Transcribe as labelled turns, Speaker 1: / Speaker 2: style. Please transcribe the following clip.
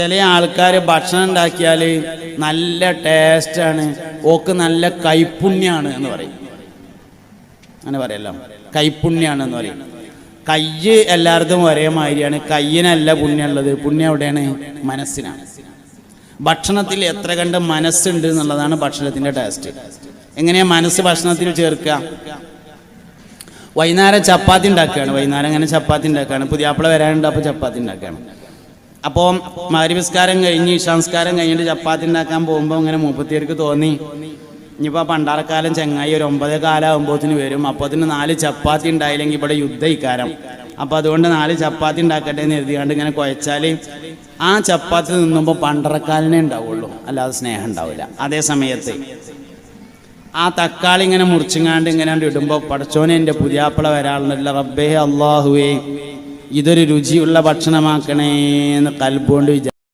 Speaker 1: ചില ആൾക്കാർ ഭക്ഷണം ഉണ്ടാക്കിയാൽ നല്ല ടേസ്റ്റാണ് ഓക്ക് നല്ല കൈപ്പുണ്യാണ് എന്ന് പറയും. അങ്ങനെ പറയല്ലോ. കൈപ്പുണ്യാണ് എന്ന് പറയും. കയ്യ് എല്ലായിടത്തും ഒരേ മാതിരിയാണ്. കയ്യിനല്ല പുണ്യമുള്ളത്. പുണ്യം എവിടെയാണ്? മനസ്സിനാണ്. ഭക്ഷണത്തിൽ എത്ര കണ്ട് മനസ്സുണ്ട് എന്നുള്ളതാണ് ഭക്ഷണത്തിന്റെ ടേസ്റ്റ് എങ്ങനെയാണ് മനസ്സ് ഭക്ഷണത്തിൽ ചേർക്കുക? വൈകുന്നേരം ചപ്പാത്തി ഉണ്ടാക്കുകയാണ്. വൈകുന്നേരം അങ്ങനെ ചപ്പാത്തി ഉണ്ടാക്കുകയാണ്. പുതിയാപ്പിള വരാനുണ്ട് അപ്പോൾ ചപ്പാത്തി ഉണ്ടാക്കുകയാണ്. അപ്പോൾ മാരിവിസ്കാരം കഴിഞ്ഞ് ഇഷാംസ്കാരം കഴിഞ്ഞിട്ട് ചപ്പാത്തി ഉണ്ടാക്കാൻ പോകുമ്പോൾ ഇങ്ങനെ മൂപ്പത്തിയർക്ക് തോന്നി. ഇനിയിപ്പോൾ പണ്ടാറക്കാലം ചെങ്ങായി ഒരു ഒമ്പതേ കാലാകുമ്പോത്തിന് വരും. അപ്പോത്തിന് നാല് ചപ്പാത്തി ഉണ്ടായില്ലെങ്കിൽ ഇവിടെ യുദ്ധ ഇക്കാരം അപ്പോൾ അതുകൊണ്ട് നാല് ചപ്പാത്തി ഉണ്ടാക്കട്ടെ എന്ന് എഴുതിയാണ്ട് ഇങ്ങനെ കുഴച്ചാൽ ആ ചപ്പാത്തി നിന്നുമ്പോൾ പണ്ടറക്കാലിനെ ഉണ്ടാവുള്ളൂ. അല്ലാതെ സ്നേഹം ഉണ്ടാവില്ല. അതേ സമയത്ത് ആ തക്കാളി ഇങ്ങനെ മുറിച്ചിങ്ങാണ്ട് ഇങ്ങനെ ഇടുമ്പോൾ പടച്ചോനെ എന്റെ പുതിയാപ്പിള വരാളുണ്ടല്ലോ റബ്ബേ അള്ളാഹുവേ ഇതൊരു രുചിയുള്ള ഭക്ഷണമാക്കണേ എന്ന് കൽബുകൊണ്ട് വിചാരിച്ചു.